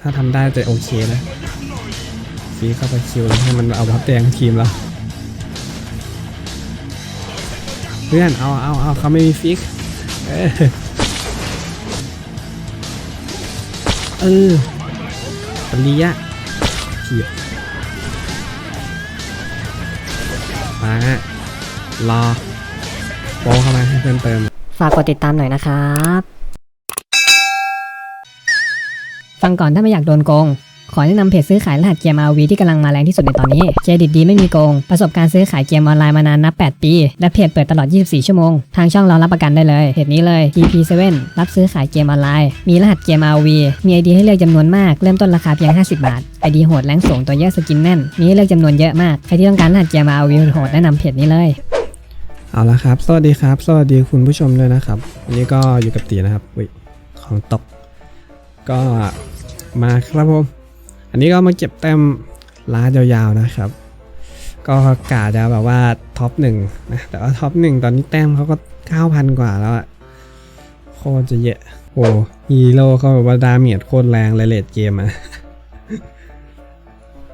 ถ้าทำได้จะโอเคนะฟีเข้าไปคิวแล้วให้มันเอาบัฟแดงทีมเราเพื่อนเอาเอาเอาเขาไม่มีฟิกเออปริยะถีบมาฮะรอโปเข้ามาให้เพิ่มเติม ฝากกดติดตามหน่อยนะครับ ฟังก่อนถ้าไม่อยากโดนโกง ขอแนะนำเพจซื้อขายรหัสเกม RV ที่กำลังมาแรงที่สุดในตอนนี้ เครดิตดีไม่มีโกง ประสบการณ์ซื้อขายเกมออนไลน์มานานนับ 8 ปี และเพจเปิดตลอด 24 ชั่วโมง ทางช่องเรารับประกันได้เลย เพจนี้เลย TP7 รับซื้อขายเกมออนไลน์ มีรหัสเกม RV มีไอดีให้เลือกจำนวนมาก เริ่มต้นราคาเพียง 50 บาท ไอดีโหดแรงสูงตัวเยอะสกินแน่น มีให้เลือกจำนวนเยอะมาก ใครที่ต้องการรหัสเกม RV โหดแนะนำเพจนี้เลยเอาละครับ สวัสดีครับ สวัสดีคุณผู้ชมด้วยนะครับ วันนี้ก็อยู่กับตีนะครับอุ๊ยของตก ก็มาครับผม อันนี้ก็มาเก็บแต้มล้านยาวๆนะครับ ก็กาจะแบบว่าท็อปหนึ่งนะแต่ว่าท็อปหนึ่งตอนนี้แต้มเขาก็ 9,000 กว่าแล้วอะโคตรจะเยอะโอ้ฮีโร่เขาแบบว่าดาเมจโคตรแรงเลยเลดเกมอะ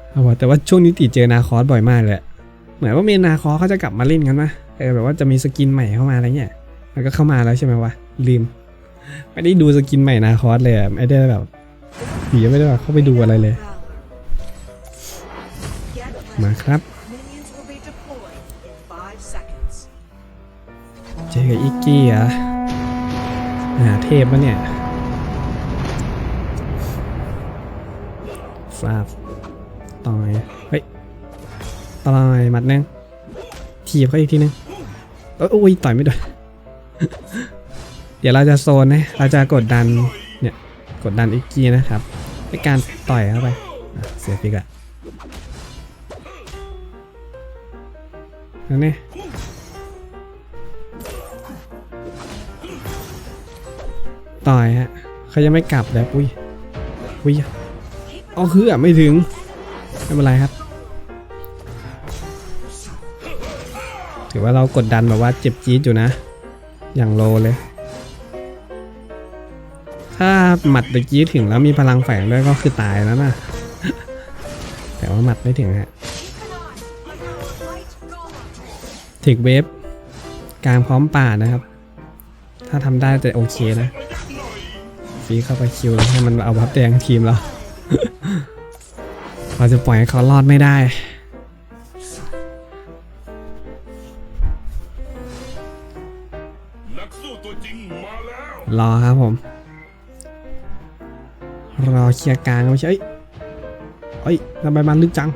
เอาวะแต่ว่าช่วงนี้ตีเจอนาคอสบ่อยมากเลยเหมือนว่าเมนนาคอสเขาจะกลับมาเล่นกันไหมเออแบบว่าจะมีสกินใหม่เข้ามาอะไรเงี้ยมันก็เข้ามาแล้วใช่ไหมวะลืม ไม่ได้ดูสกินใหม่นาคอสเลยไม่ได้แบบผีไม่ได้แบบเข้าไปดูอะไรเลย มาครับเจอกับอิกกี้เหรอะหาเทพปะเนี่ยฟาบต่อยเฮ้ยต่อยหมัดนึงทีบเขาอีกทีนึงเอยโอ้ยต่อยไม่โดน เดี๋ยวเราจะโซนนะ เราจะกดดัน เนี่ย กดดันอิกกี้นะครับในการต่อยเข้าไป เสียฟิกอะนั่นนี่ต่อยฮะเขายังไม่กลับเลยอุ้ยอุ้ยเอาคืออะไม่ถึง ไม่เป็นไรครับ ถือว่าเรากดดันแบบว่าเจ็บจี๊ดอยู่นะ อย่างโลเลย ถ้าหมัดตะกี้ถึงแล้วมีพลังแฝงด้วยก็คือตายแล้วนะ แต่ว่าหมัดไม่ถึงฮะถึกเวฟกลางพร้อมป่านะครับ ถ้าทำได้จะโอเคนะฟีเข้าไปคิวแล้วให้มันเอาบัฟแดงทีมเราเราจะปล่อยให้เขารอดไม่ได้รอครับผม รอเคลียร์กลางไม่ใช่เอ้ยทำไมมันลึกจัง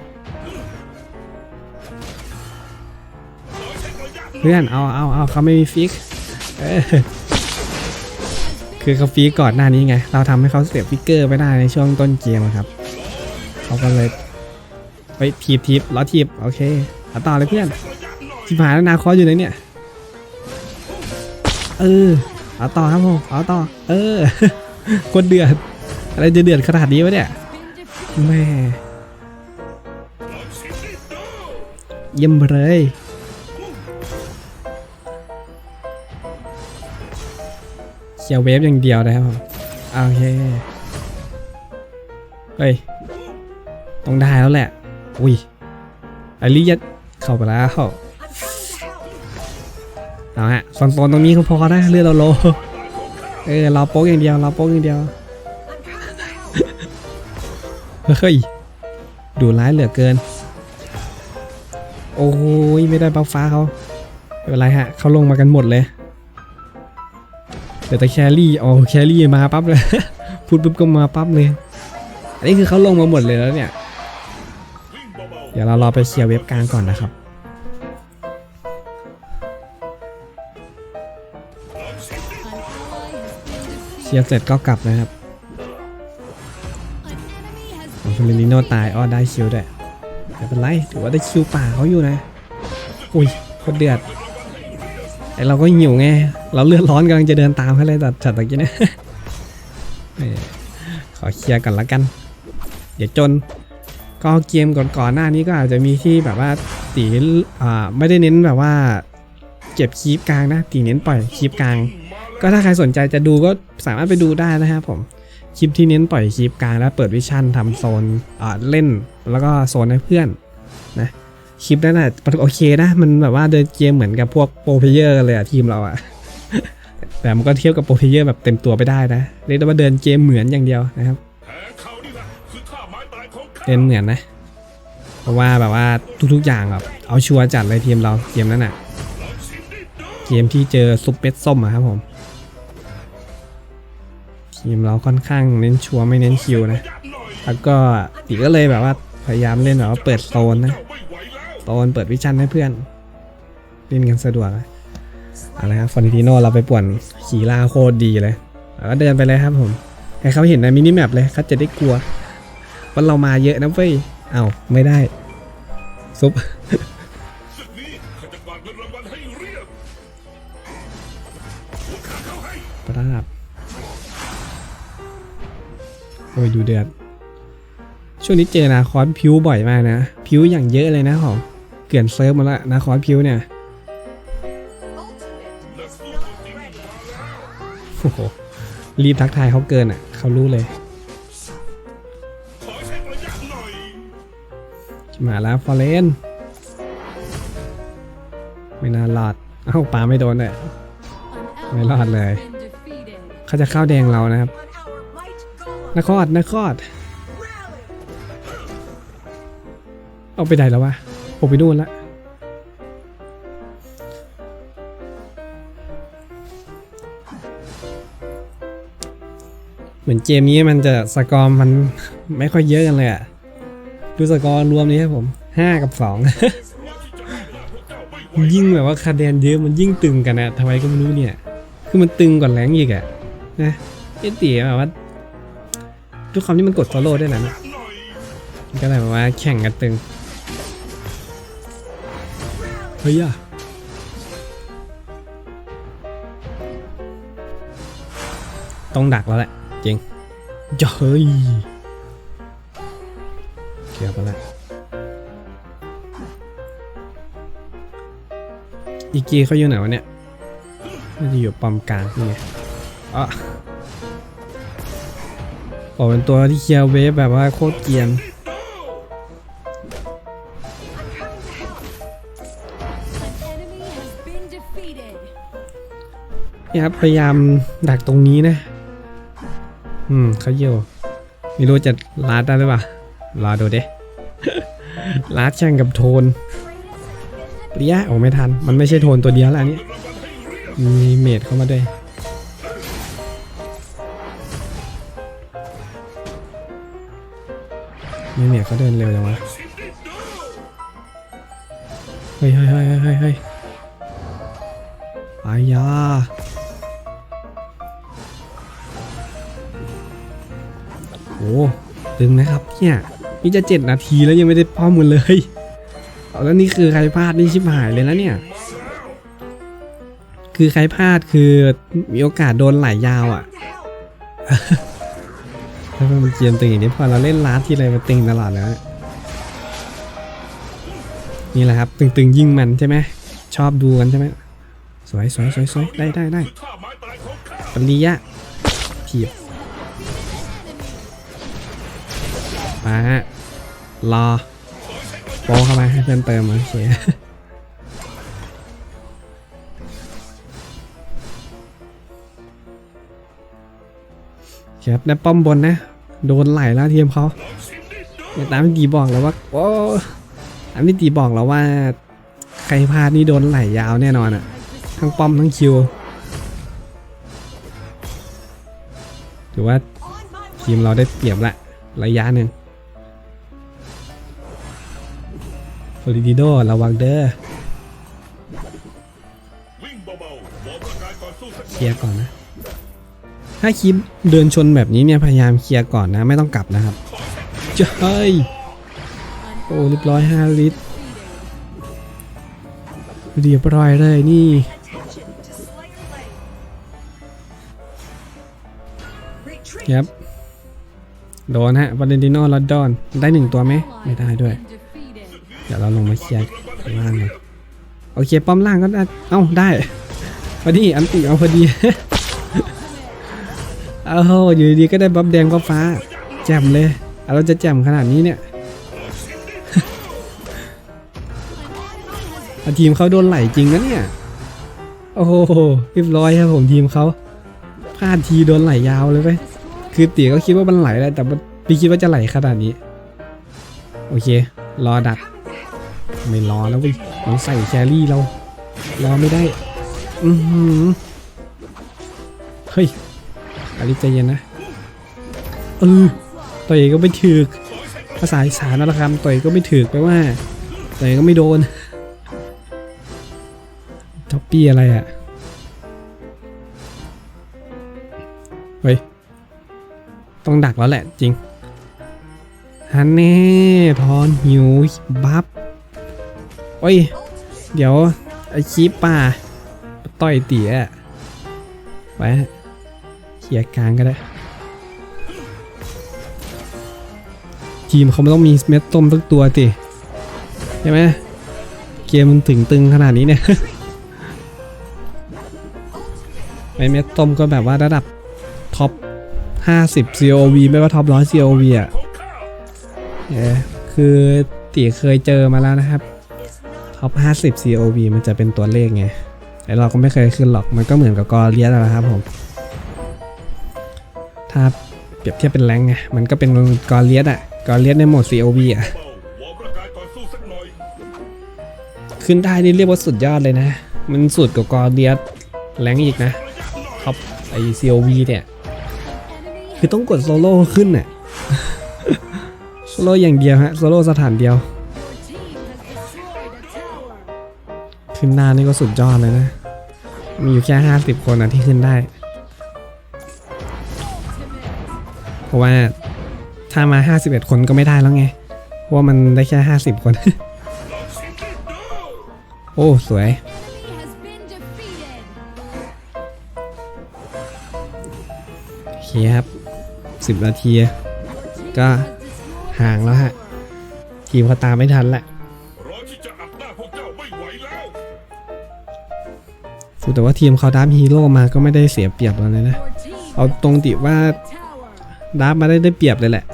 เพื่อนเอาเอาเอาเขาไม่มีฟิกคือเขาฟิกก่อนหน้านี้ไง เราทำให้เขาเสียฟิกเกอร์ไปได้ในช่วงต้นเกมครับ เขาก็เลยเฮ้ยทีบทีบล้อทีบโอเคเอาต่อเลยเพื่อนชิบหายแล้วนาคออยู่ไหนเนี่ย เออเอาต่อครับผมเอาต่อ เออคนเดือด อะไรจะเดือดขนาดนี้วะเนี่ยแม่เยี่ยมเลยเขียวเวฟอย่างเดียวนะครับโอเคเฮ้ยต้องได้แล้วแหละ อุ้ยไอริยัดเข้าไปแล้วเอาฮะโซนๆตรงนี้ก็พอนะเลือดเราโล เออเราโป๊กอย่างเดียวเราโป๊กอย่างเดียว เฮ้ย ดูร้ายเหลือเกิน โอ้ยไม่ได้บัฟฟ้าเขาไม่เป็นไรฮะเขาลงมากันหมดเลยเดี๋ยวแต่แครี่อ๋อแครี่มาปั๊บเลย พูดปุ๊บก็มาปั๊บเลย อันนี้คือเขาลงมาหมดเลยแล้วเนี่ยเบาเดี๋ยวเรารอไปเคลียร์เว็บกลางก่อนนะครับเคลียร์เสร็จก็กลับนะครับ ของฟิลินิโนตายอ้อได้คิวด้วยไม่เป็นไรถือว่าได้คิวป่าเขาอยู่นะ อุ้ยโคตรเดือดไอเราก็หิวไง เราเลือดร้อนกำลังจะเดินตามเขาเลยแต่จัดตะกี้นะขอเคลียร์ก่อนละกันเดี๋ยวจนก็เกมก่อนๆหน้านี้ก็อาจจะมีที่แบบว่าตีอ่าไม่ได้เน้นแบบว่าเก็บคีปกลางนะตีเน้นปล่อยคีปกลาง ก็ถ้าใครสนใจจะดูก็สามารถไปดูได้นะครับผม คลิปที่เน้นปล่อยคลิปกลางแล้วเปิดวิชั่นทำโซนอ่าเล่นแล้วก็โซนให้เพื่อนนะคลิปนั้นน่ะโอเคนะ มันแบบว่าเดินเกมเหมือนกับพวกโปรเพเยอร์เลยอะทีมเราอะแต่มันก็เทียบกับโปรเพเยอร์แบบเต็มตัวไปได้นะเรียกได้ว่าเดินเกมเหมือนอย่างเดียวนะครับเขานี่แหละคือท่าไม้ตายของข้าเล่นเหมือนนะ เพราะว่าแบบว่าทุกๆอย่างแบบเอาชัวร์จัดเลยทีมเราเกมนั้นอะลองชิมดิดูเกมที่เจอซุปเปอร์ส้มอะครับผม ทีมเราค่อนข้างเน้นชัวร์ไม่เน้นคิวนะ แล้วก็ตีก็เลยแบบว่าพยายามเล่นแบบว่าเปิดโซนนะโซนเปิดวิชั่นให้เพื่อนเล่นกันสะดวกนะเอาละครับฟอนติโนเราไปป่วนขี่ล่าโคตรดีเลยแล้วก็เดินไปเลยครับผม ให้เขาเห็นในมินิแมปเลยเขาจะได้กลัวว่าเรามาเยอะนะเฟ้ยเอ้าไม่ได้ ซุปศึกนี้ข้าดเงินรางวัลให้เรียบหัวขาเข้าให้ปราบ อ้ยดูเดือด ช่วงนี้เจอนาคอนพิวบ่อยมากนะ พิวอย่างเยอะเลยนะของเกลื่อนเซิร์ฟมาละนาคอนพิวเนี่ยโอ้โหรีบทักทายเขาเกินอะเขารู้เลย มาแล้วฟอร์เรนไม่น่ารอดเอ้าปาไม่โดนเลยไม่รอดเลย เขาจะเข้าแดงเรานะครับ golem. นครนคร Rally. เอาไปไหนแล้ววะผมไปนู่นละเหมือนเกมนี้มันจะสกอร์มันไม่ค่อยเยอะกันเลยอะดูสกอร์รวมนี้ครับผมห้ากับสองยิ่งแบบว่าคะแนนเยอะมันยิ่งตึงกันนะทำไมก็ไม่รู้เนี่ย คือมันตึงกว่าแรงอีกอะนะเอตีแบบว่า ด้วยความที่มันกดฟอลโล่ด้วยนะหน่อยมันก็เลยแบบว่าแข่งกันตึง เฮ้ยอะต้องดักแล้วแหละ จริงเฮ้ยเกียบไปแล้วอีกีเขาอยู่ไหนวะเนี่ยน่าจะอยู่ปอมกลางนี่ไงอะ อกเป็นตัวที่เคลียร์เวฟแบบว่าโคตรเกียนนี่ครับพยายามดักตรงนี้นะ อืมเขาเยี่ยวไม่รู้จะลาดได้หรือเปล่ารอดูเด้ลาดแข่งกับโทนเลี้ยโอ้ไม่ทัน มันไม่ใช่โทนตัวเดียวแล้วอันนี้มีเมดเข้ามาด้วย มีเมดเขาเดินเร็วจังวะ เฮ้ยเฮ้ยเฮ้ยเฮ้ยเฮ้ยอายาโอ้ตึงนะครับเนี่ยนี่จะเจ็ดนาทีแล้วยังไม่ได้ป้อมกันเลย เอาแล้วนี่คือใครพลาดนี่ชิบหายเลยนะเนี่ย คือใครพลาดคือมีโอกาสโดนไหลยาวอะ ถ้ามันเกมตึงอย่างนี้พอเราเล่นลาสที่ไรมันตึงตลอดแล้วนี่แหละครับ ตึงๆยิ่งมันใช่ไหมชอบดูกันใช่ไหมสวยสวยสวยสวยได้ได้ได้ท่าไม้ตายของข้าปริยะถีบมาฮะรอโปเข้ามาให้เพื่อนเติมโอเคครับได้ป้อมบนนะ โดนไหลแล้วทีมเขาลองชิมดิดูเนี่ยตามที่ตีบอกแล้วว่าโอ้ตามที่ตีบอกแล้วว่าใครพลาดนี่โดนไหลยาวแน่นอนอะทั้งป้อมทั้งคิวถือว่าทีมเราได้เปรียบละระยะหนึ่งฟลอริดิโดระวังเด้อเคลียร์ก่อนนะ ถ้าคลิปเดินชนแบบนี้เนี่ยพยายามเคลียร์ก่อนนะไม่ต้องกลับนะครับเจ้ยโอ้เรียบร้อยห้าลิตรเรียบร้อยเลยนี่ครับโดนฮะวาเลนติโนลอดดอน ได้หนึ่งตัวไหม ไม่ได้ด้วย เดี๋ยวเราลงมาเคลียร์ข้างล่างเลยโอเค ป้อมล่างก็ได้ เอ้า ได้พอดี อันติเอาพอดี โอเอาอยู่ดีๆก็ได้บัฟแดงบัฟฟ้า แจ่มเลยเอาเราจะแจ่มขนาดนี้เนี่ยทีมเขาโดนไหลจริงนะเนี่ย โอ้โหเรียบร้อยครับผมทีมเขาพลาดทีโดนไหลยาวเลยไปคือเตี๋ยก็คิดว่ามันไหลแหละแต่ว่าพี่คิดว่าจะไหลขนาดนี้ โอเค รอดัก ไม่รอแล้วเว้ยต้องใส่แครี่เรา รอไม่ได้ อือหือเฮ้ย อลิใจเย็นนะเออต่อยก็ไม่ถึกภาษาอีสานนะครับต่อยก็ไม่ถึกแปลว่าต่อยก็ไม่โดนท็อปปี้อะไรอะเฮ้ยต้องดักแล้วแหละจริงฮันเน่ทอนหิวบัฟโอ้ย เดี๋ยวไอคีปป่าต่อยเตี๋ยไว้เค ลียร์กลางก็ได้ ทีมเขาไม่ต้องมีเม็ดต้มทุกตัวติใช่ไหมเกมมันถึงตึงขนาดนี้เนี่ยไอเม็ดต้มก็แบบว่าระดับท็อป 50 COV ไม่ว่าท็อป 100 COV อะเออคือตีเคยเจอมาแล้วนะครับท็อป 50 COV มันจะเป็นตัวเลขไงไอเราก็ไม่เคยขึ้นหรอกมันก็เหมือนกับกอเลียสนะครับผม ถ้าเปรียบเทียบเป็นแรงไง มันก็เป็นกอเลียสอะกอเลียสในโหมด COV อะเป้าวอร์มร่างกายก่อนสู้สักหน่อยขึ้นได้นี่เรียกว่าสุดยอดเลยนะ มันสุดกับกอเลียสแรงอีกนะท็อปไอ COV เนี่ย คือต้องกดโซโล่ขึ้นน่ะโซโล่อย่างเดียวฮะ โซโล่สถานเดียว ขึ้นได้นี่ก็สุดยอดเลยนะ มีอยู่แค่ห้าสิบคนนะที่ขึ้นได้ เพราะว่าถ้ามาห้าสิบเอ็ดคนก็ไม่ได้แล้วไง เพราะว่ามันได้แค่ห้าสิบคน โอ้ สวย โอเคครับสิบนาที ก็ห่างแล้วฮะ ทีมเขาตามไม่ทันแหละรอที่จะอัดหน้าพวกเจ้าไม่ไหวแล้วฟูแต่ว่าทีมเขาดับฮีโร่มาก็ไม่ได้เสียเปรียบเราเลยนะ เอาตรงติว่า ดับมาได้ได้เปรียบเลยแหละ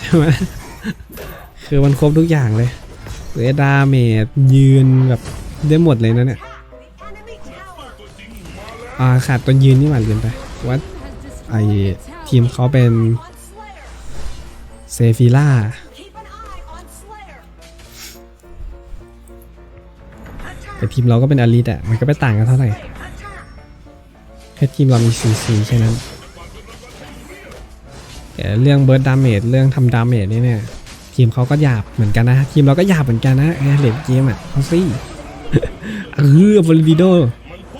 ใช่ไหมคือมันครบทุกอย่างเลยเรดาเมจยืนแบบได้หมดเลยนะเนี่ยอ่าขาดตัวยืนนี่หว่าลืมไปว่าไอทีมเขาเป็นเซฟิล่าแต่ทีมเราก็เป็นอลิทอะมันก็ไม่ต่างกันเท่าไหร่แค่ทีมเรามีซีซีแค่นั้น เรื่องเบิร์ดดาเมจเรื่องทำดาเมจนี่เนี่ยทีมเขาก็หยาบเหมือนกันนะ ทีมเราก็หยาบเหมือนกันนะไอเลดเกมอะเขาซี่เออบริวิโด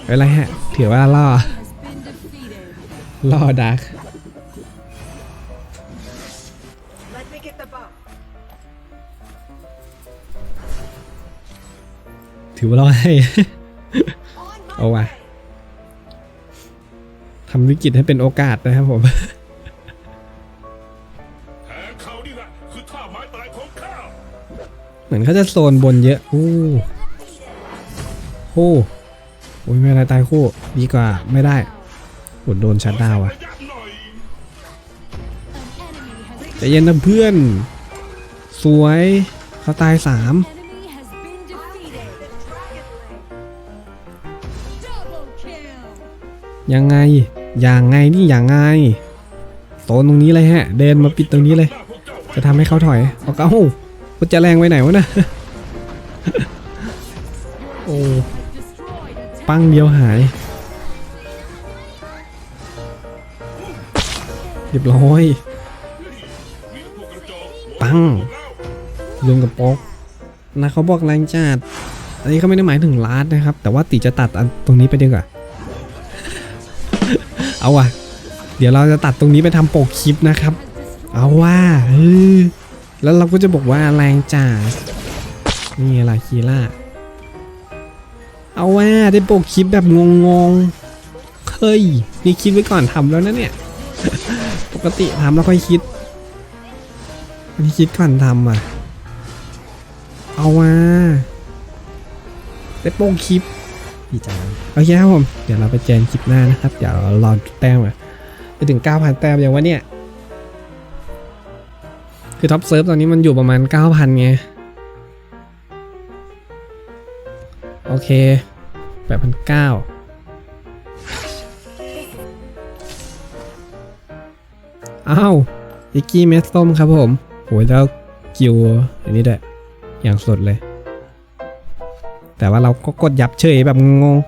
อะไรฮะ ถือว่าล่อ ล่อดัก Let me get the bow. ถือว่าล่อให้ On my เอาว่ะทำวิกฤตให้เป็นโอกาสนะครับผมแผล เขานี่แหละคือท่าไม้ตายของข้าเหมือนเขาจะโซนบนเยอะโอ้โอ้โอ้ยไม่เป็นไรตายคู่ดีกว่าไม่ได้อดโดนชัดดาว่ะระยะหน่อยใจเย็นนะเพื่อน สวยเขาตายสามยังไง อย่างไงนี่อย่างไง โซนตรงนี้เลยฮะ เดินมาปิดตรงนี้เลย จะทำให้เขาถอยเอาเก้าก็จะแรงไปไหนวะนะโอ้ปั้งเดียวหายเรียบร้อยปังล้วรวมกับป๊กนะเขาบอกแรงจัดอันนี้เขาไม่ได้หมายถึงลาดนะครับ แต่ว่าติจะตัดอันตรงนี้ไปดีกว่า เอาวะ ดี๋ยวเราจะตัดตรงนี้ไปทำโปกคลิปนะครับ เอาว่าเออแล้วเราก็จะบอกว่าแรงจัดนี่ล่ะคีล่าเอาว่าได้โปกคลิปแบบงงๆเฮ้ยนี่คิดไว้ก่อนทำแล้วนะเนี่ย ปกติทำแล้วค่อยคิดอันนี้คิดก่อนทำอะ เอาว่าได้โป้งคลิปดีจังโอเคครับผม เดี๋ยวเราไปเจนคลิปหน้านะครับ เดี๋ยวเรารอแต้มอะ ถึง 9,000 แต้มอย่างวะเนี่ย คือท็อปเซิร์ฟตอนนี้มันอยู่ประมาณ 9,000 ไง โอเค 8,900อ้าวอิกกี้เมสส้มครับผมโหยแล้วกิวอันนี้ด้วยอย่างสดเลย แต่ว่าเราก็กดยับเฉยแบบงง